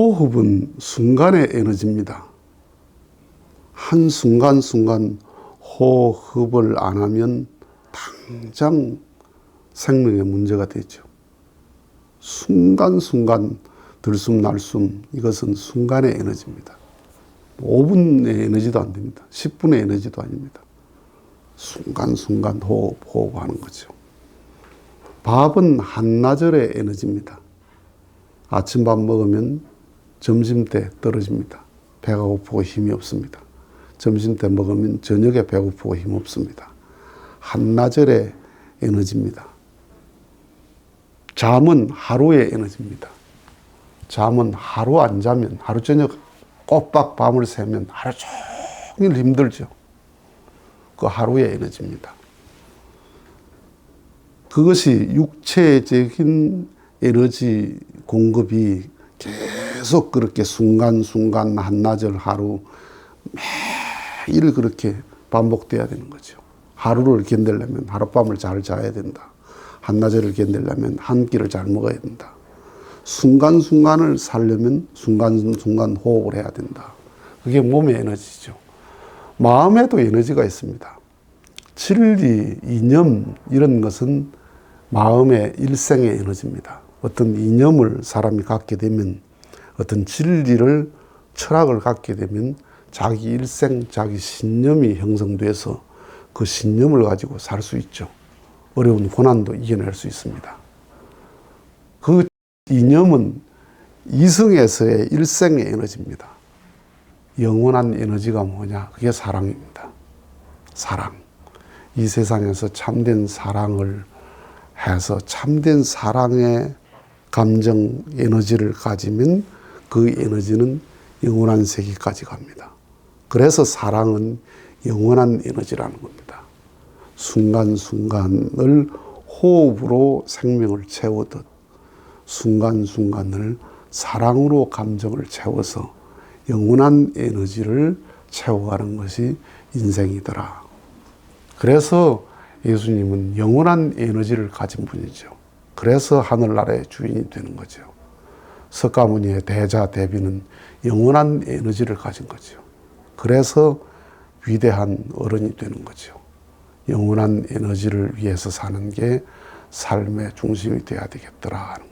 호흡은 순간의 에너지입니다. 한 순간순간 호흡을 안 하면 당장 생명에 문제가 되죠. 순간순간 들숨 날숨 이것은 순간의 에너지입니다. 5분의 에너지도 안 됩니다. 10분의 에너지도 아닙니다. 순간순간 호흡, 호흡하는 거죠. 밥은 한나절의 에너지입니다. 아침밥 먹으면 점심 때 떨어집니다. 배가 고프고 힘이 없습니다. 점심 때 먹으면 저녁에 배고프고 힘 없습니다. 한나절의 에너지입니다. 잠은 하루의 에너지입니다. 잠은 하루 안 자면 하루 저녁 꼬박 밤을 새면 하루 종일 힘들죠. 그 하루의 에너지입니다. 그것이 육체적인 에너지 공급이 계속 그렇게 순간순간 한나절 하루 매일 그렇게 반복돼야 되는 거죠. 하루를 견디려면 하룻밤을 잘 자야 된다. 한나절을 견디려면 한 끼를 잘 먹어야 된다. 순간순간을 살려면 순간순간 호흡을 해야 된다. 그게 몸의 에너지죠. 마음에도 에너지가 있습니다. 진리, 이념 이런 것은 마음의 일생의 에너지입니다. 어떤 이념을 사람이 갖게 되면 어떤 진리를 철학을 갖게 되면 자기 일생, 자기 신념이 형성돼서 그 신념을 가지고 살 수 있죠. 어려운 고난도 이겨낼 수 있습니다. 그 이념은 이승에서의 일생의 에너지입니다. 영원한 에너지가 뭐냐? 그게 사랑입니다. 사랑. 이 세상에서 참된 사랑을 해서 참된 사랑의 감정 에너지를 가지면 그 에너지는 영원한 세계까지 갑니다. 그래서 사랑은 영원한 에너지라는 겁니다. 순간순간을 호흡으로 생명을 채우듯 순간순간을 사랑으로 감정을 채워서 영원한 에너지를 채워가는 것이 인생이더라. 그래서 예수님은 영원한 에너지를 가진 분이죠. 그래서 하늘나라의 주인이 되는 거죠. 석가모니의 대자 대비는 영원한 에너지를 가진 거죠. 그래서 위대한 어른이 되는 거죠. 영원한 에너지를 위해서 사는 게 삶의 중심이 되어야 되겠더라 하는